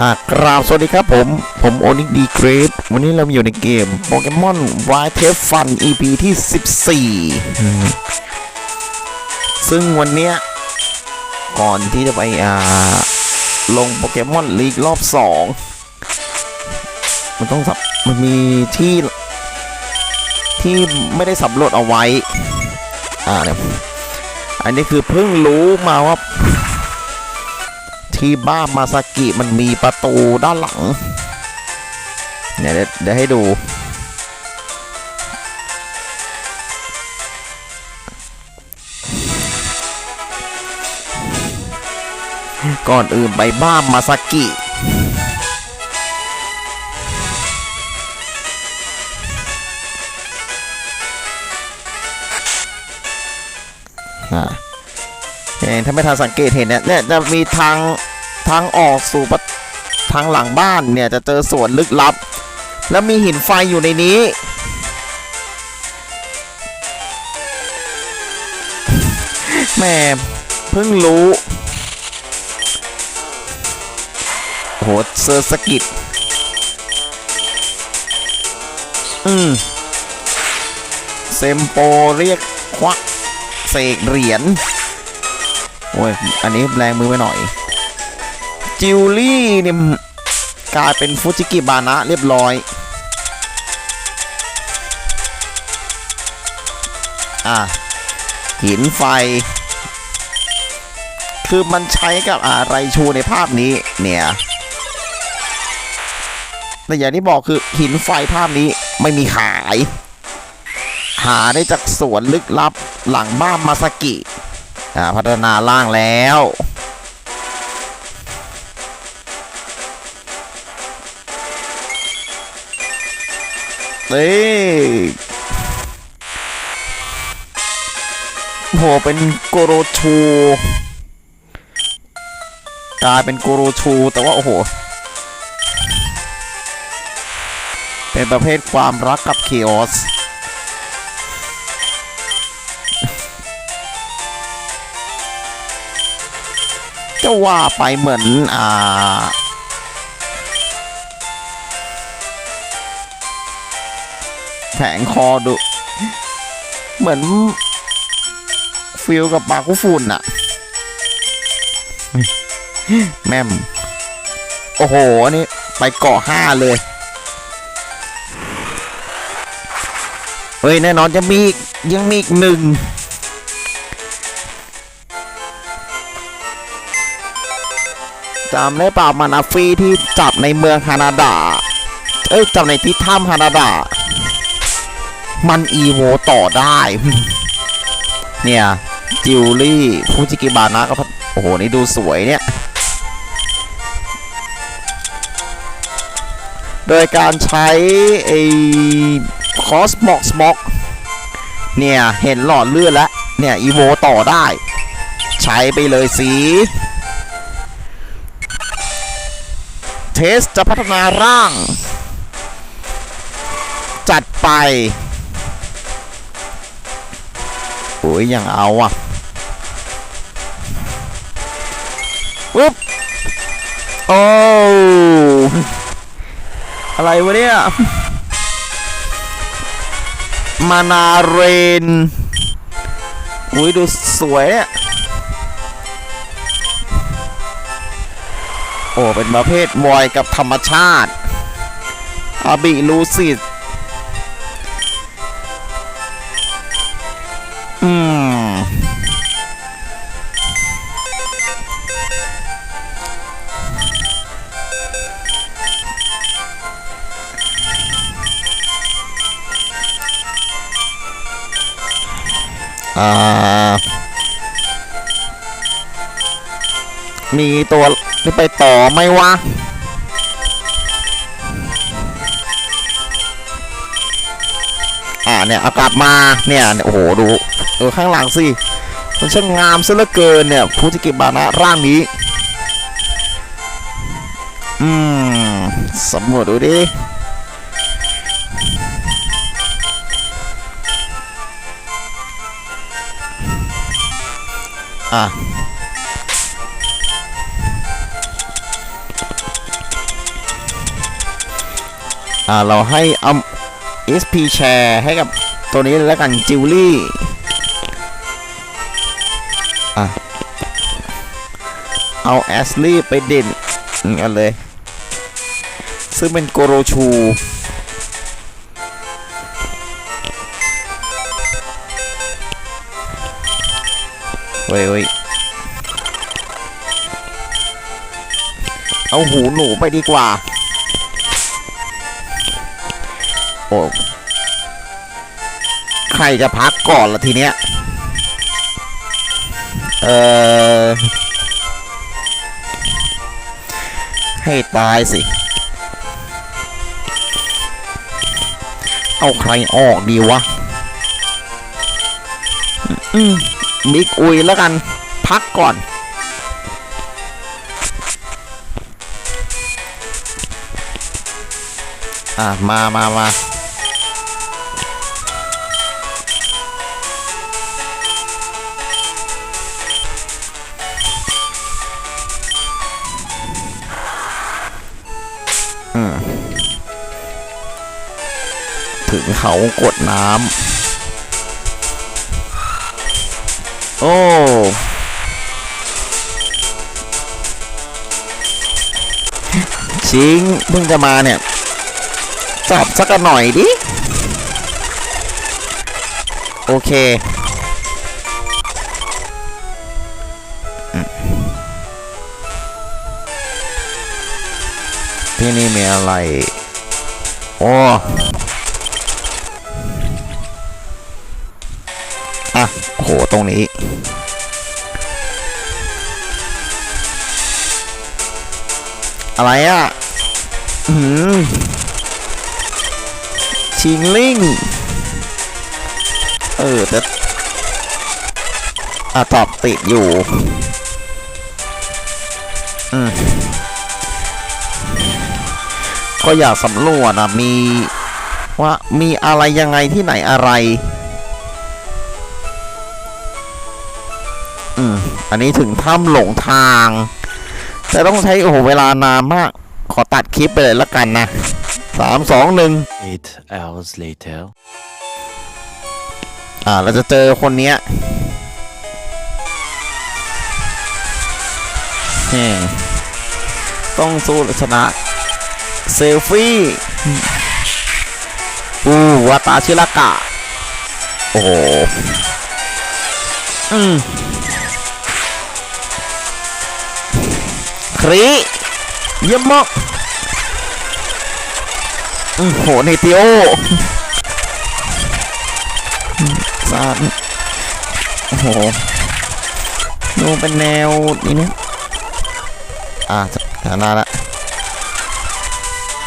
อ่ากราบสวัสดีครับผม ผมโอนิกดีเกรดวันนี้เราอยู่ในเกมโปเกมอนวายเทฟฟัน EP ที่ 14 ซึ่งวันเนี้ย ก่อนที่จะไปอ่า ลงโปเกมอนลีกรอบ 2 มันต้องสับมันมีที่ ที่ไม่ได้สำรวจเอาไว้ อ่าเนี่ยอันนี้คือเพิ่งรู้มาว่า ที่บ้านมาซากิมันมีประตูด้านหลังเนี่ยเดี๋ยวเดี๋ยวให้ดู ก่อนอื่นไปบ้านมาซากิอ่าเห็นถ้าไม่ทันสังเกตเห็นเนี่ยเนี่ยจะมีทาง ทางออกสู่ทางหลังบ้านเนี่ยจะเจอสวนลึกลับ แล้วมีหินไฟอยู่ในนี้ แม่เพิ่งรู้โอ้โหเซอร์สกิดอืมเซมโปเรียกควักเสกเหรียญโอ้ย อันนี้แรงมือไปหน่อย จิวลี่เนี่ยกลายเป็นฟูจิกิบานะเรียบร้อย อะ หินไฟ คือมันใช้กับอะไรชูในภาพนี้เนี่ยแต่อย่างที่บอกคือหินไฟภาพนี้ไม่มีขาย หาได้จากสวนลึกลับหลังบ้านมาสกิ อ่า พัฒนาล่างแล้ว เฮ้ยโหเป็นโกโรชูกลายเป็นโกโรชู แต่ว่า โอ้โห เป็นประเภทความรักกับเคออสจะว่าไปเหมือน อ่า แผงคอดู เหมือน ฟิลกับปลาคุฝุ่นอะแม่ม โอ้โห อันนี้ไปเกาะห้าเลย เฮ้ย แน่นอนจะมียังมีอีกหนึ่งจำได้ป่ามานาฟีที่จับในเมืองฮานาดา เอ้ยจับในที่ถ้ำฮานาดา มันอีโวต่อได้ เนี่ย จิวลี่ฟูจิกิบานะก็พโอ้โห นี่ดูสวยเนี่ย โดยการใช้ไอ้คอสมอกสมอกเนี่ย เห็นหลอดเลือดแล้ว เนี่ย อีโวต่อได้ ใช้ไปเลยสีเทสจะพัฒนาร่าง จัดไป อ้ยยังเอาอะปุ๊บโอ้อะไรวะเนี่ยมานาเรนอุ้ยดูสวยอะโอ้เป็นประเภทวอยกับธรรมชาติอาบิลูซิด มีตัวนี่ไปต่อไหมวะอ่าเนี่ยเอากลับมาเนี่ยโอ้โหดูเออข้างหลังสิมันช่างงามซะเหลือเกินเนี่ยฟูจิกิบานะร่างนี้ อืมสำรวจดูดิ อะอ่าเราให้อมเอสพีแชร์ให้กับตัวนี้แล้วกันจิวลี่อะเอาแอสลี่ไปเด่นกันเลย ซึ่งเป็นโกโรชู เว้ยเว้ยเอาหูหนูไปดีกว่า โอ้ใครจะพักก่อนละทีเนี้ย เออให้ตายสิ เอาใครออกดีวะ อืมมิก อุยแล้วกันพักก่อน อะ มามามาถึงเขากดน้ำ โอ้ชิงเพิ่งจะมาเนี่ยจับสักหน่อยดิ โอเคที่นี่มีอะไร โอ้ ตรงนี้ อะไรอะ อืมชิงลิง เออแต่อะตอบติดอยู่ อืม ก็อยากสำรวจอะมีว่ามีอะไรยังไงที่ไหนอะไร อืมอันนี้ถึงถ้ำหลงทางแต่ต้องใช้ โอ้โห เวลานานมาก ขอตัดคลิปไปเลยละกันนะสามสองหนึ่ง Eight hours later. อ่า เราจะเจอคนเนี้ยแหมต้องสู้ชนะ เซลฟี่อู้วาตาชิรากะ โอ้โหอืม ครีเยี่ยมมากอือโหเนติโอสารโอ้โหดูเป็นแนวนี้เนี่ยอ่าชนะละ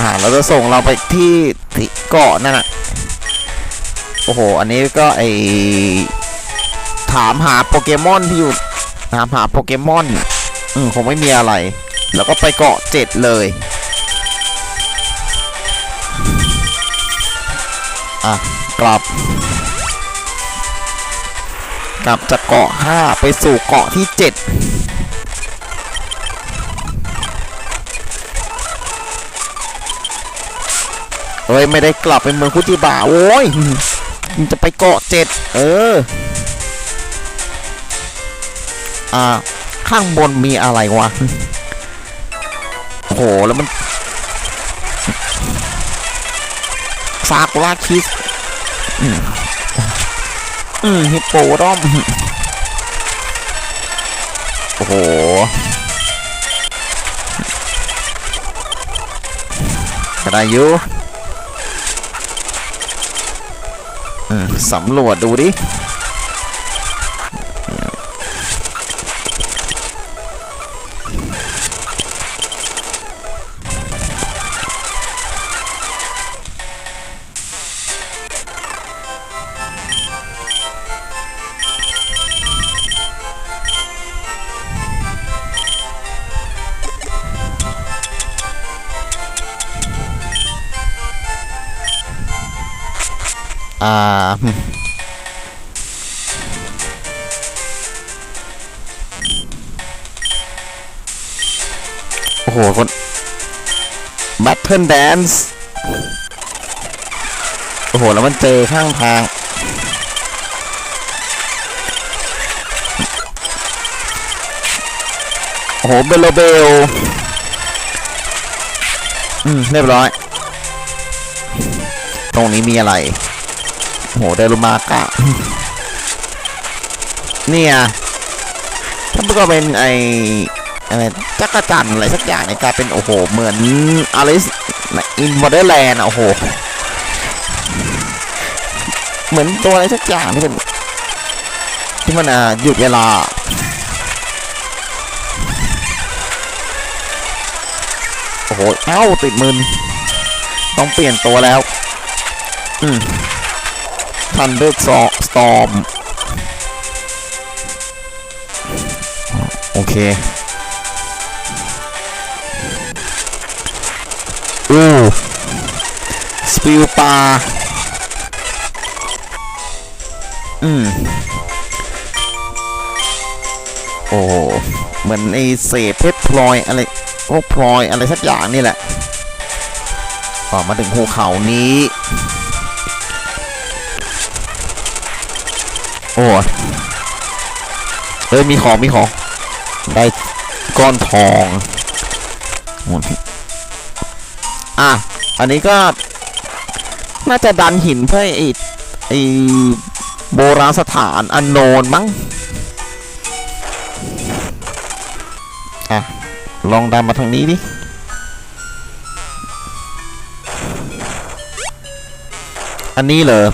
อ่าเราจะส่งเราไปที่ที่เกาะนั่นน่ะโอ้โห อันนี้ก็ไอถามหาโปเกมอนที่อยู่ถามหาโปเกมอน อืมคงไม่มีอะไร แล้วก็ไปเกาะเจ็ดเลยอะกลับ กลับจากเกาะห้าไปสู่เกาะที่เจ็ดเอ้ย ไม่ได้กลับไปเมืองคุจิบะโว้ยมันจะไปเกาะเจ็ดเออ อ่า ข้างบนมีอะไรวะ โอ้โหแล้วมันซากุระคิสอืมอืมฮิปโปรอมโอ้โหกระไดอยุอืมสำรวจดูดิ โอ้โหคน Battle Dance โอ้โห แล้วมันเจอข้างทาง โอ้โห เบลโลเบล อืม เรียบร้อย ตรงนี้มีอะไร โอ้โห เดลุมากะเนี่ยถ้ามันก็เป็นไอ อะไรจักรจันทร์อะไรสักอย่างในกลายเป็นโอ้โหเหมือนอลิสอินวอเดอร์แลนด์โอ้โห เหมือนตัวอะไรสักอย่างที่เป็นที่มันอะหยุดเวลาโอ้โหเอ้าติดมืนต้องเปลี่ยนตัวแล้ว อืมทันเดอร์สตอมโอเค อู้สปิลปลาอืม โอ้เหมือนไอเศษเพชรพลอยอะไรพวกพลอยอะไรสักอย่างนี่แหละออกมาถึงภูเขานี้ โอ้เอ้ยมีของมีของ ได้ก้อนทองหมด อะ อันนี้ก็ น่าจะดันหินเพื่อไอ้ไอ้โบราณสถานอันโนนมั้ง อะ ลองดันมาทางนี้ดิอันนี้เหรอ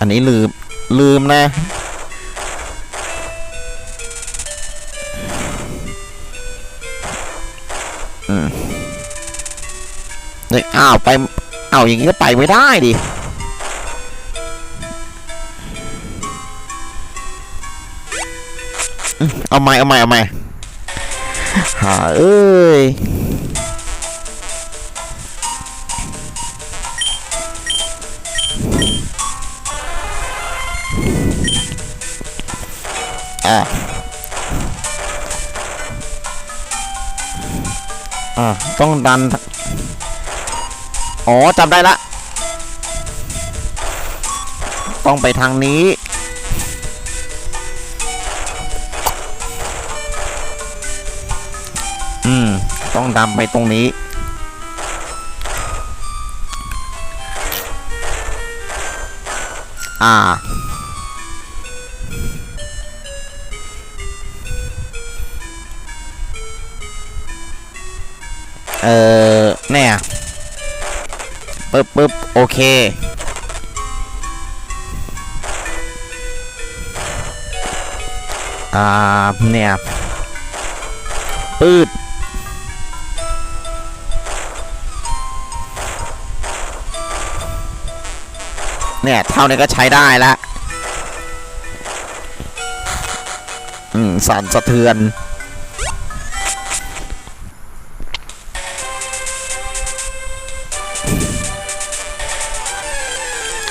อันนี้ลืม ลืมนะ เนี่ยอ้าวไปอ้าวอย่างนี้ก็ไปไม่ได้ดิเอาใหม่เอาใหม่เอาใหม่หาเอ้ยอะอะต้องดัน อ๋อจำได้ละ ต้องไปทางนี้ อืม ต้องดำไปตรงนี้ อ่าเออเนี่ย ปึ๊บปึ๊บโอเค อ่า เนี่ยปืดเนี่ย เท่านี้ก็ใช้ได้ละ อืม สั่นสะเทือน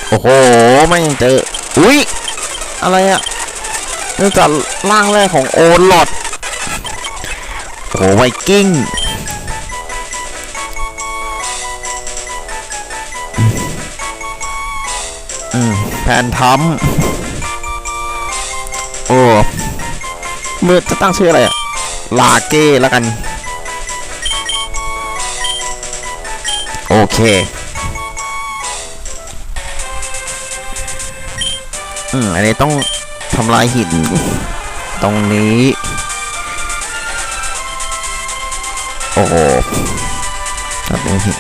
โอ้โหไม่ยังเจออุ๊ยอะไรอะนี่จากร่างแรกของโอลอดโอ้โหไวกิ้งอืมแผนทำโอ้เมื่อจะตั้งชื่ออะไรอะลาเก้แล้วกัน โอเค อืมอันนี้ต้องทำลายหิน ตรงนี้ โอ้โหทำตรงหิน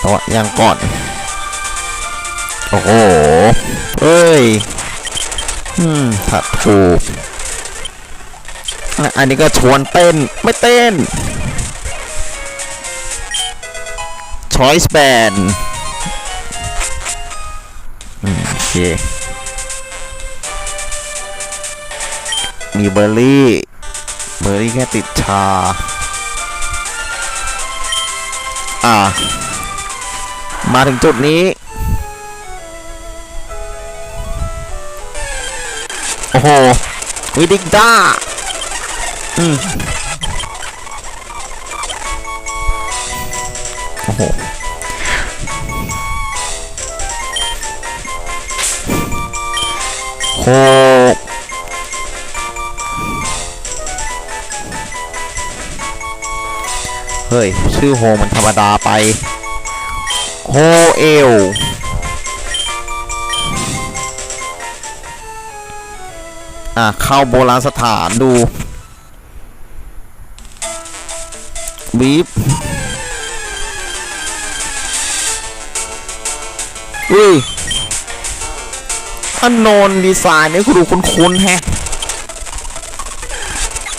โต๊ะยังก่อน โอ้โหเอ้ยอืมถัดถูกอันนี้ก็ชวนเต้น ไม่เต้น Choice Band อืมโอเค มีเบอร์รี่ เบอร์รี่แค่ติดชา อ่า มาถึงจุดนี้ โอ้โห วิดิกด้า อืมโอ้โห เฮ้ย ชื่อโฮมันธรรมดาไป โฮเอลอะ เข้าโบราณสถานดูบีบอุ้ยอันนนดีไซน์นี่คุณดูคุ้นๆแฮะ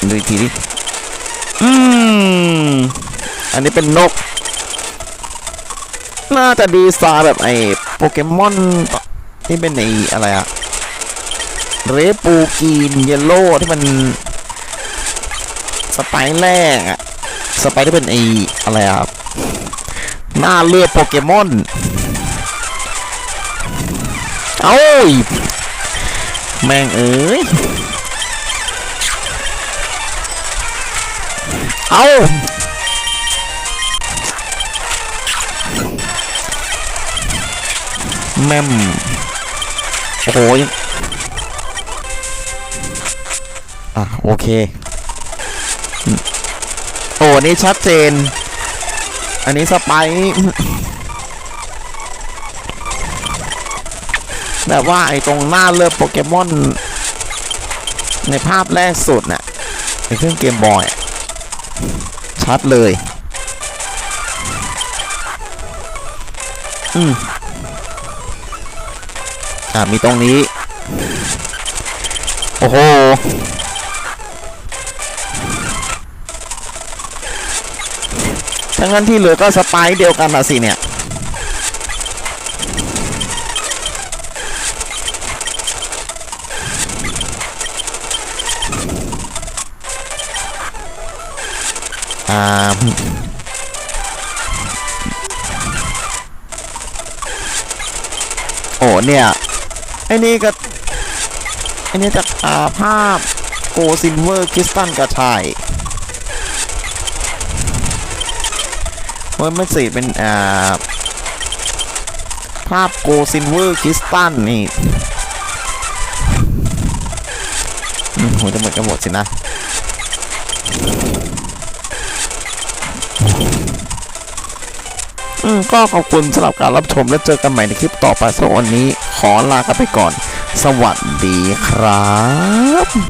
ดูทีดิอืม อันนี้เป็นนก น่าจะดีไซน์แบบไอ้โปเกมอนที่เป็นไอ้อะไรอะเรปูกีนเยลโล่ที่มันสไปร์แรกอะสไปร์ที่เป็นไอ้อะไรอะหน้าเลือดโปเกมอน เอ้ย แม่งเอ้ย เอา แม่มโอ้โหยังอะโอเค โอ้นี่ชัดเจน อันนี้สไปร์แบบว่าไอ้ตรงหน้าเลือบโปเกมอน ในภาพแรกสุดน่ะในเครื่องเกมบอยชัดเลย อืม อ่ามีตรงนี้ โอ้โห ทั้งนั้นที่เหลือก็สปร์เดียวกันนะสิเนี่ย อ่าโอ้เนี่ย อ้นี่ก็ไอ้นี่จากอ่าภาพโกซินเวอร์คริสตันกระชายเมื่อไม่สิเป็นอ่าภาพโกซินเวอร์คริสตันนี่อืมหัวจะหมดจะหมดสินะอืมก็ขอบคุณสำหรับการรับชมและเจอกันใหม่ในคลิปต่อไปสำหรับวันนี้ ขอลากันไปก่อน สวัสดีครับ